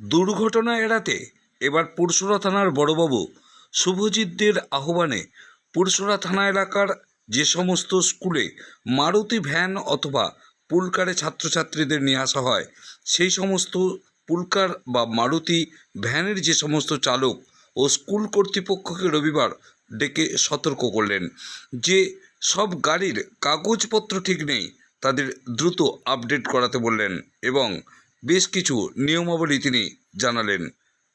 দুর্ঘটনা এড়াতে এবার পুরসুরা থানার বড়বাবু শুভজিৎদের আহ্বানে পুরসুরা থানা এলাকার যে সমস্ত স্কুলে মারুতি ভ্যান অথবা পুলকারে ছাত্রছাত্রীদের নিয়ে আসা হয়, সেই সমস্ত পুলকার বা মারুতি ভ্যানের যে সমস্ত চালক ও স্কুল কর্তৃপক্ষকে রবিবার ডেকে সতর্ক করলেন যে সব গাড়ির কাগজপত্র ঠিক নেই, তাদের দ্রুত আপডেট করাতে বললেন এবং বেশ কিছু নিয়মাবলী তিনি জানালেন।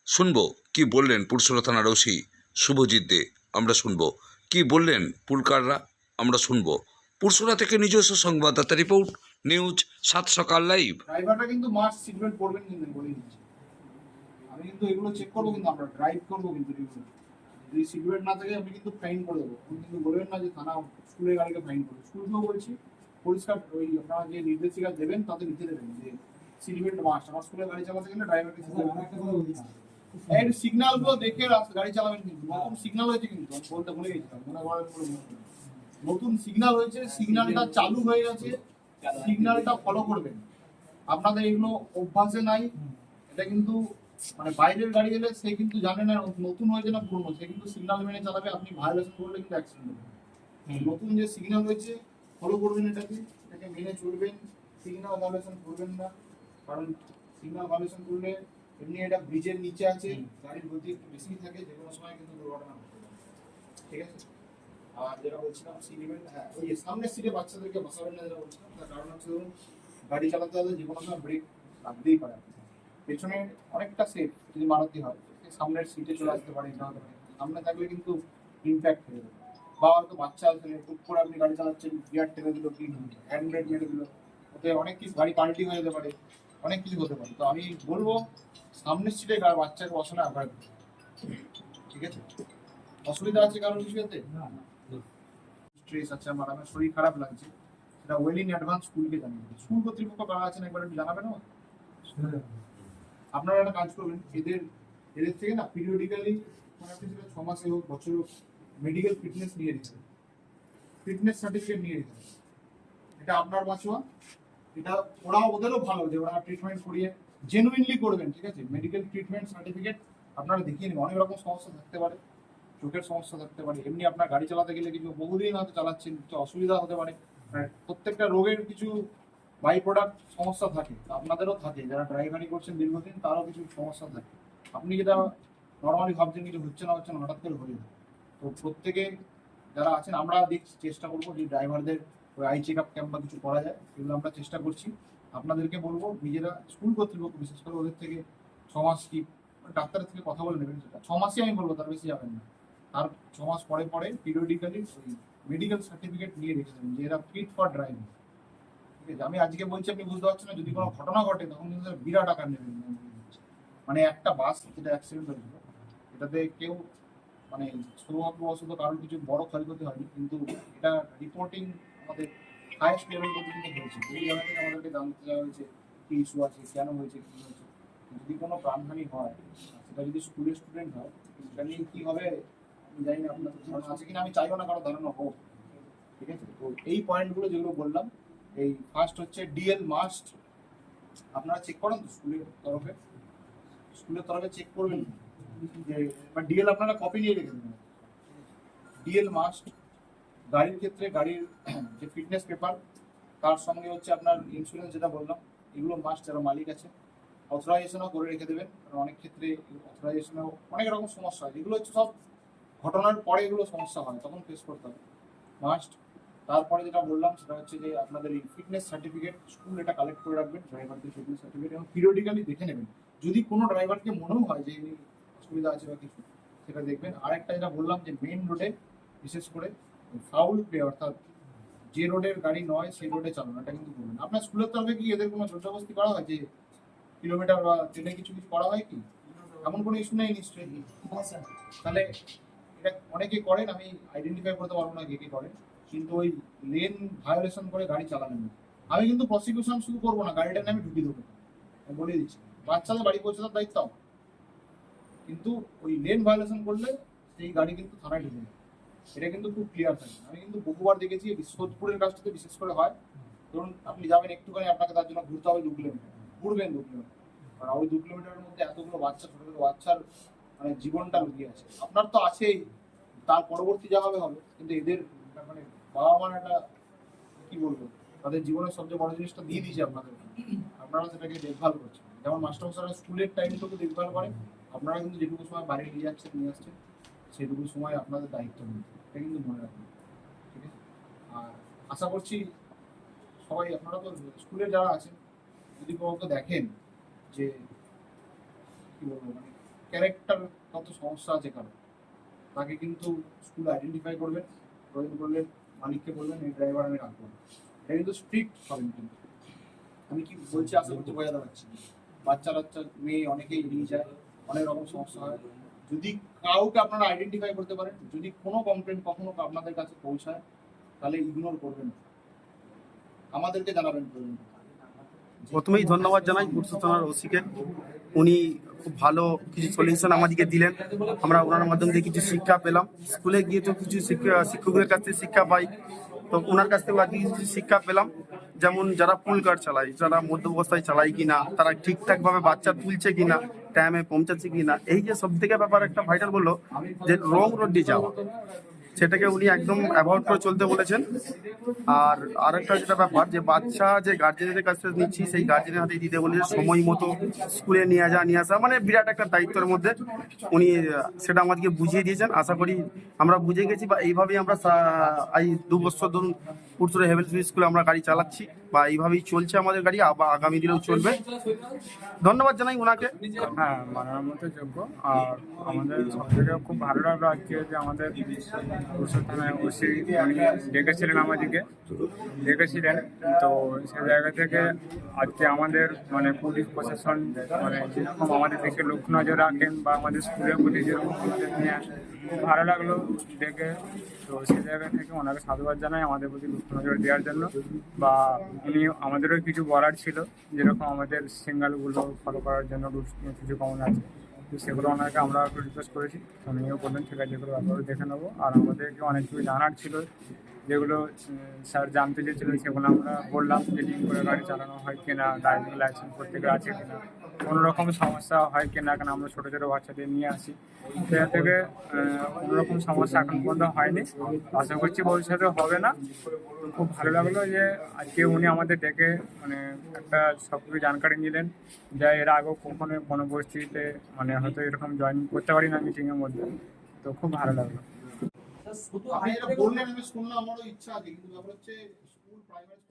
শুনব, কি বললেন পুরসুরা থানার ওসি শুভজিৎ দে, আমরা শুনব। কি বললেন পুলকাররা, আমরা শুনব। পুরসুরা থেকে নিজস্ব সংবাদদাতা রিপোর্ট, নিউজ সাত সকাল লাইভ। কিন্তু কিন্তু আমি কিন্তু এগুলো চেক করব কিন্তু, আমরা ড্রাইভ করব কিন্তু যদি না আমি কিন্তু করে দেবো। কিন্তু বলবেন না যে স্কুলের গাড়িকে পরিষ্কার ওই আপনারা যে নির্দেশিকা দেবেন, তাতে লিখে দেবেন যে বেল্ট মাস্ট আমার স্কুলের গাড়ি চালাতে গেলে ড্রাইভারকে এর সিগন্যালগুলো দেখে গাড়ি চালাবেন কিন্তু। নতুন সিগন্যাল হয়েছে কিন্তু। আমি বলতে ভুলে গেছিলাম মনে করার পরে নতুন সিগন্যাল হয়েছে। সিগন্যালটা চালু হয়ে গেছে। সিগন্যালটা ফলো করবেন। আপনাদের এগুলো অভ্যাসে নাই। এটা কিন্তু মানে বাইরের গাড়ি এলে সে কিন্তু জানে না নতুন হয়েছে না পুরনো। সে কিন্তু সিগন্যাল মেনে চালাবে। আপনি ভায়োলেশন করলে কিন্তু অ্যাক্সিডেন্ট হবে। নতুন যে সিগন্যাল হয়েছে ফলো করবেন এটাকে। এটাকে মেনে চলবেন। সিগন্যাল ভায়োলেশন করবেন না। কারণ সিগন্যাল ভায়োলেশন করলে এমনি এটা ব্রিজের নিচে আছে গাড়ির গতি একটু বেশি থাকে যে কোনো সময় কিন্তু দুর্ঘটনা ঘটতে পারে ঠিক আছে? আর যেটা বলছিলাম বেল্ট হ্যাঁ ওই সামনের সিটে বাচ্চাদেরকে বসাবেন না যেটা বলছিলাম তার কারণ হচ্ছে ধরুন গাড়ি চালাতে হলে যে কোনো সময় ব্রেক লাগতেই পারে। পেছনে অনেকটা সেফ যদি মারুতি হয় সামনের সিটে চলে আসতে পারে হতে পারে। সামনে থাকলে কিন্তু ইম্প্যাক্ট হয়ে যাবে বা হয়তো বাচ্চা আছে টুক করে আপনি গাড়ি চালাচ্ছেন গিয়ার টেনে দিল কি হ্যান্ড ব্রেক মেরে দিল ওতে অনেক কিছু গাড়ি পাল্টি হয়ে যেতে পারে। অনেক কিছু হতে পারে তো আমি বলব সামনের সিটে বাচ্চাকে বসানো অ্যাভয়েড ঠিক আছে? অসুবিধা আছে কারণ কিছু এতে? স্ট্রেস আছে আমার আমার শরীর খারাপ লাগছে। সেটা ওয়েল ইন অ্যাডভান্স স্কুলকে জানিয়ে দেবে। স্কুল কর্তৃপক্ষ কারা আছেন একবার একটু জানাবেন? আপনারা একটা কাজ করবেন এদের এদের থেকে না পিরিয়ডিক্যালি মানে আপনি সেটা ছ মাসে হোক বছরে হোক মেডিকেল ফিটনেস নিয়ে নিতে ফিটনেস সার্টিফিকেট নিয়ে নিতে এটা আপনার বাঁচোয়া এটা ওরা ওদেরও ভালো যে ওরা ট্রিটমেন্ট করিয়ে জেনুইনলি করবেন, ঠিক আছে? মেডিকেল ট্রিটমেন্ট সার্টিফিকেট আপনারা দেখিয়ে নেবেন। অনেক রকম সমস্যা থাকতে পারে, চোখের সমস্যা থাকতে পারে, এমনি আপনার গাড়ি চালাতে গেলে কিছু বহুদিন হয়তো চালাচ্ছেন, কিছু অসুবিধা হতে পারে। আর প্রত্যেকটা রোগের কিছু বাই প্রোডাক্ট সমস্যা থাকে, আপনাদেরও থাকে, যারা ড্রাইভারি করছেন দীর্ঘদিন, তারও কিছু সমস্যা থাকে। আপনি যেটা নর্মালি ভাবছেন কিছু হচ্ছে না হচ্ছে না, হঠাৎ করে হয়ে যায়। তো প্রত্যেকে যারা আছেন, আমরা দেখছি চেষ্টা করব যে ড্রাইভারদের ওই আই চেক আপ ক্যাম্প বা কিছু করা যায়, এগুলো আমরা চেষ্টা করছি। আপনাদেরকে বলব, নিজেরা স্কুল কর্তৃপক্ষ, বিশেষ করে ওদের থেকে ছ মাস কি ডাক্তারের থেকে কথা বলে নেবেন সেটা। ছ আমি বলব, তার বেশি যাবেন না। তার ছ মাস পরে পরে পিরিয়ডিক্যালি ওই মেডিকেল সার্টিফিকেট নিয়ে রেখে দেবেন যে এরা ফিট ফর ড্রাইভিং ঠিক আছে? আমি আজকে বলছি, আপনি বুঝতে পারছেন না, যদি কোনো ঘটনা ঘটে, তখন কিন্তু বিরাট আকার নেবেন মানে একটা বাস যেটা অ্যাক্সিডেন্ট হয়েছিল, এটাতে কেউ মানে সৌভাগ্যবশত কারোর কিছু বড় ক্ষয়ক্ষতি হয়নি, কিন্তু এটা রিপোর্টিং আমাদের হাইস্ট লেভেল পর্যন্ত হয়েছে এই জায়গা থেকে আমাদেরকে জানতে চাওয়া হয়েছে, কি ইস্যু আছে, কেন হয়েছে, কি হয়েছে, যদি কোনো প্রাণহানি হয়, সেটা যদি স্কুলের স্টুডেন্ট হয়, সেটা নিয়ে কি হবে, আমি জানি না আপনার ধারণা আছে কিনা, আমি চাইব না কারও ধারণা হোক, ঠিক আছে? তো এই পয়েন্টগুলো যেগুলো বললাম, এই ফার্স্ট হচ্ছে ডিএল মাস্ট আপনারা চেক করেন তো স্কুলের তরফে স্কুলের তরফে চেক করবেন, যে বা ডিএল আপনারা কপি নিয়ে রেখে দেবেন। ডিএল মাস্ট গাড়ির ক্ষেত্রে গাড়ির যে ফিটনেস পেপার তার সঙ্গে হচ্ছে আপনার ইন্স্যুরেন্স যেটা বললাম, এগুলো মাস্ট যারা মালিক আছে অথরাইজেশনও করে রেখে দেবেন। কারণ অনেক ক্ষেত্রে অথরাইজেশনেও অনেক রকম সমস্যা হয়। এগুলো হচ্ছে সব ঘটনার পরে এগুলো সমস্যা হয়, তখন ফেস করতে হবে। মাস্ট তারপরে যেটা বললাম, সেটা হচ্ছে যে আপনাদের এই ফিটনেস সার্টিফিকেট স্কুল এটা কালেক্ট করে রাখবেন ড্রাইভারদের ফিটনেস সার্টিফিকেট এবং পিরিয়ডিক্যালি দেখে নেবেন। যদি কোনো ড্রাইভারকে মনেও হয় যে অসুবিধা আছে বা কিছু, সেটা দেখবেন। আরেকটা যেটা বললাম যে মেইন রোডে বিশেষ করে ফাউল প্লে অর্থাৎ যে রোডের গাড়ি নয় সেই রোডে চালানো এটা কিন্তু করবেন আপনার স্কুলের তরফে কি এদের কোনো জোরজবস্তি করা হয় যে কিলোমিটার বা ট্রেনে কিছু কিছু করা হয় কি? এমন কোনো ইস্যু নেই নিশ্চয়ই? তাহলে এটা অনেকে করেন আমি আইডেন্টিফাই করতে পারব না কে কে করেন কিন্তু ওই লেন ভায়োলেশন করে গাড়ি চালাবেন না। আমি কিন্তু প্রসিকিউশন শুরু করব না গাড়িটা আমি ঢুকিয়ে দেবো। আমি বলে দিচ্ছি বাচ্চাদের বাড়ি পৌঁছানোর দায়িত্ব। কিন্তু ওই লেন ভায়োলেশন করলে সেই গাড়ি কিন্তু থানায় ঢুকে যাবে এটা কিন্তু খুব ক্লিয়ার থাকে। আমি কিন্তু বহুবার দেখেছি সোদপুরের কাজটাতে বিশেষ করে হয়। ধরুন, আপনি যাবেন একটুখানি, আপনাকে তার জন্য ঘুরতে হবে দু কিলোমিটার। ঘুরবেন দু কিলোমিটার। কারণ ওই দু কিলোমিটারের মধ্যে এতগুলো বাচ্চা ছোট ছোট বাচ্চার মানে জীবনটা লুকিয়ে আছে। আপনার তো আছেই। তার পরবর্তী যা হবে হবে। কিন্তু এদের মানে বাবা মার একটা কি বলব? তাদের জীবনের সবচেয়ে বড় জিনিসটা দিয়ে দিয়েছে আপনাদের। আপনারা সেটাকে দেখভাল করছেন। যেমন মাস্টারমশাইরা স্কুলের টাইমটুকু দেখভাল করেন। আপনারা কিন্তু যেটুকু সময় বাড়ি নিয়ে যাচ্ছেন, নিয়ে আসছেন, সেটুকু সময় আপনাদের দায়িত্ব নেই এটা কিন্তু মনে রাখবেন, ঠিক আছে? আর আশা করছি সবাই আপনারা তো স্কুলে যারা আছেন যদি কাউকে দেখেন যে, কী বলব মানে ক্যারেক্টার কত সমস্যা আছে কারও। তাকে কিন্তু স্কুল আইডেন্টিফাই করবেন প্রয়োজন করলে মালিককে বলবেন, এই ড্রাইভার আমি রাখব। এটা কিন্তু স্ট্রিক্ট হবেন কিন্তু। আমি কি বলছি, আশা করছি বোঝাতে পারছি বাচ্চা বাচ্চা মেয়ে অনেকেই এড়িয়ে যায়, অনেক রকম সমস্যা হয়। যদি কাউকে আপনারা আইডেন্টিফাই করতে পারেন, যদি কোনো কমপ্লেন কখনো আপনাদের কাছে পৌঁছায়, তাহলে ইগনোর করবেন আমাদেরকে জানাবেন প্রয়োজন প্রথমেই ধন্যবাদ জানাই পুরসুর থানার ওসিকে। উনি খুব ভালো কিছু সলিউশন আমাদেরকে দিলেন। আমরা ওনার মাধ্যমে দিয়ে কিছু শিক্ষা পেলাম। স্কুলে গিয়ে তো কিছু শিক্ষা শিক্ষকের কাছ থেকে শিক্ষা পাই। তো ওনার কাছ থেকে আজকে কিছু শিক্ষা পেলাম। যেমন যারা পুল কার চালায়, যারা মধ্য অবস্থায় চালায় কিনা, তারা ঠিকঠাক ভাবে বাচ্চা তুলছে কিনা টাইমে পৌঁছাচ্ছে কিনা, এই যে সব থেকে ব্যাপার একটা ভাইটাল বলল যে রং রোড দিয়ে যাওয়া। সেটাকে উনি একদম অ্যাভয়েড করে চলতে বলেছেন। আর আরেকটা যেটা ব্যাপার, যে বাচ্চা যে গার্জেনের কাছ থেকে নিচ্ছি, সেই গার্জেনের হাতে দিতে বলেছে, সময় মতো স্কুলে নিয়ে যাওয়া নিয়ে আসা মানে বিরাট একটা দায়িত্বের মধ্যে উনি সেটা আমাদেরকে বুঝিয়ে দিয়েছেন। আশা করি আমরা বুঝে গেছি বা এইভাবেই আমরা এই দু বছর ধরুন পুরসুরে হেভেলস স্কুলে আমরা গাড়ি চালাচ্ছি বা এইভাবেই চলছে আমাদের গাড়ি আবার আগামী দিনেও চলবে। ধন্যবাদ জানাই ওনাকে হ্যাঁ মানার মতো যোগ্য। আর আমাদের সব থেকে খুব ভালো লাগল আজকে যে আমাদের থানায় ওসি ডেকেছিলেন আমাদেরকে। ডেকেছিলেন। তো সে জায়গা থেকে আজকে আমাদের মানে পুলিশ প্রশাসন মানে যেরকম আমাদের দিকে লক্ষ্য নজর রাখেন বা আমাদের স্কুলের প্রতি যেরকম নিয়ে খুব ভালো লাগল দেখে। তো সে জায়গা থেকে ওনাকে সাধুবাদ জানাই, আমাদের প্রতি লক্ষ্য নজর দেওয়ার জন্য বা উনি আমাদেরও কিছু বলার ছিল, যেরকম আমাদের সিঙ্গালগুলো ফলো করার জন্য রুলস কিছু কমন আছে। তো সেগুলো ওনাকে আমরা একটু রিকোয়েস্ট করেছি। উনিও বললেন, ঠিক আছে যেগুলো ব্যাপারে দেখে নেব। আর আমাদেরকে অনেক কিছু জানার ছিল। যেগুলো স্যার জানতে চেয়েছিল সেগুলো আমরা বললাম যে লিঙ্ক করে গাড়ি চালানো হয় কিনা ড্রাইভিং লাইসেন্স প্রত্যেকের আছে কিনা। কোনো রকম সমস্যা হয় কিনা কারণ আমরা ছোটো ছোটো বাচ্চাদের নিয়ে আসি। সেটা থেকে আহ, কোনো রকম সমস্যা এখন পর্যন্ত হয়নি। আশা করছি ভবিষ্যতে হবে না। খুব ভালো লাগল যে আজকে উনি আমাদের ডেকে মানে একটা সব কিছু জানকারি নিলেন। যা এর আগেও কখনো কোনো পরিস্থিতিতে মানে হয়তো এরকম জয়েন করতে পারি না মিটিংয়ের মধ্যে। তো খুব ভালো লাগল। আপনি যেটা বললেন আমি শুনলাম আমারও ইচ্ছা আছে কিন্তু ব্যাপার হচ্ছে স্কুল প্রাইমারি